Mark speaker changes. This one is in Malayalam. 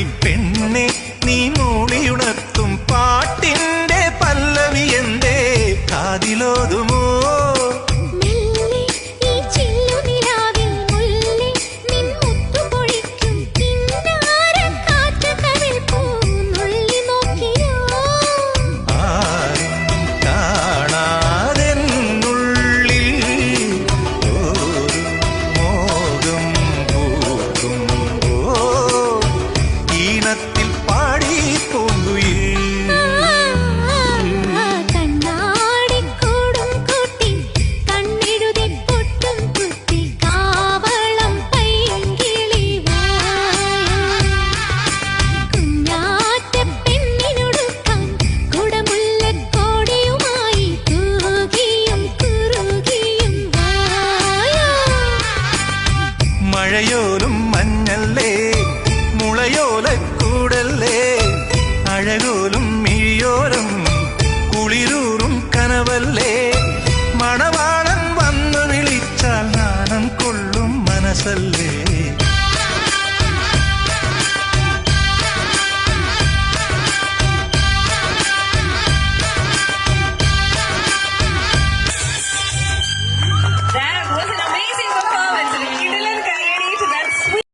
Speaker 1: പല്ലവിയിൽ പെണ്ണെ നീ മൂളിയുണർത്തും പാട്ടിന്റെ പല്ലവി എന്റെ കാതിലോതുമോ?
Speaker 2: മഴയോലും മഞ്ഞല്ലേ മുളയോലക്കൂടല്ലേ അഴകോലും മിഴിയോലും കുളിരൂറും കനവല്ലേ? മണവാളൻ വന്നു വിളിച്ചാൽ നാണം കൊള്ളും മനസ്സല്ലേ?